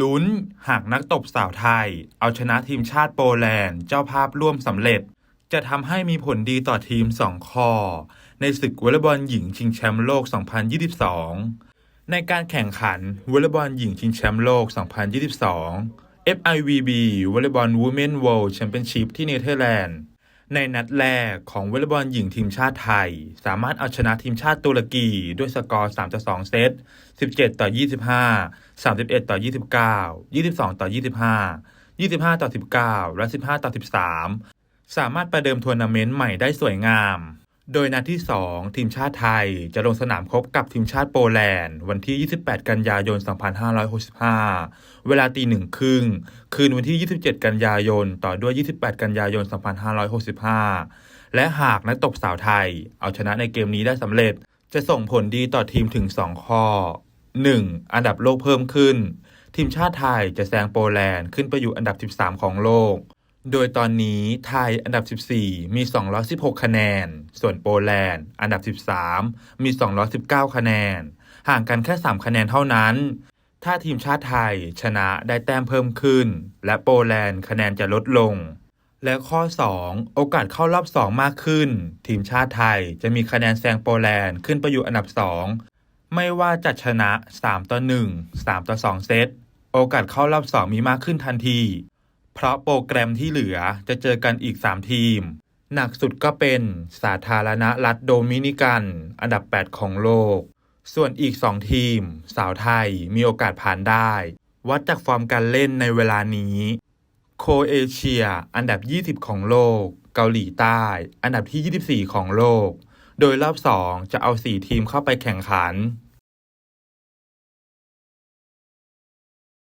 ลุ้นหากนักตบสาวไทย เอาชนะทีมชาติโปแลนด์ เจ้าภาพร่วมสำเร็จ จะทำให้มีผลดีต่อทีม 2 ข้อ ในศึกวอลเลย์บอลหญิงชิงแชมป์โลก 2022 ในการแข่งขันวอลเลย์บอลหญิงชิงแชมป์โลก 2022 FIVB วอลเลย์บอล Women World Championship ที่เนเธอร์แลนด์ ในนัดแรกของวอลเลย์บอลหญิงทีมชาติไทย สามารถเอาชนะทีมชาติตุรกีด้วยสกอร์ 3 ต่อ 2 เซต 17 ต่อ 25 31 ต่อ 29 22 ต่อ 25 25 ต่อ 19 และ 15 ต่อ 13 สามารถประเดิมทัวร์นาเมนต์ใหม่ได้สวยงาม โดยนัดที่ 2 ทีมชาติไทยจะลงสนามพบกับทีมชาติโปแลนด์ วันที่ 28 กันยายน 2565 เวลาตีหนึ่งครึ่ง คืนวันที่ 27 กันยายน ต่อด้วย 28 กันยายน 2565 และหากนักตบสาวไทย เอาชนะในเกมนี้ได้สำเร็จ จะส่งผลดีต่อทีมถึง 2 ข้อ 1. อันดับโลกเพิ่มขึ้น ทีมชาติไทยจะแซงโปแลนด์ขึ้นไปอยู่อันดับ 13 ของโลก โดยตอนนี้ไทยอันดับ 14 มี 216 คะแนน ส่วนโปแลนด์อันดับ 13 มี 219 คะแนน ห่างกันแค่ 3 คะแนนเท่านั้น ถ้าทีมชาติไทยชนะได้แต้มเพิ่มขึ้น และโปแลนด์คะแนนจะลดลง และข้อ 2 โอกาสเข้ารอบ 2 มากขึ้น ทีมชาติไทยจะมีคะแนนแซงโปแลนด์ขึ้นไปอยู่อันดับ 2 ไม่ว่าจะชนะ 3 ต่อ 1 3 ต่อ 2 เซต โอกาสเข้ารอบ 2 มีมากขึ้นทันที เพราะโปรแกรมที่เหลือจะเจอกันอีก 3 ทีม หนักสุดก็เป็นสาธารณรัฐโดมินิกัน อันดับ 8 ของโลก ส่วนอีก 2 ทีม สาวไทยมีโอกาสผ่านได้ วัดจากฟอร์มการเล่นในเวลานี้ โคเอเชีย อันดับ 20 ของโลก เกาหลีใต้ อันดับที่ 24 ของโลก โดยรอบ 2 จะเอา 4 ทีมเข้าไปแข่งขัน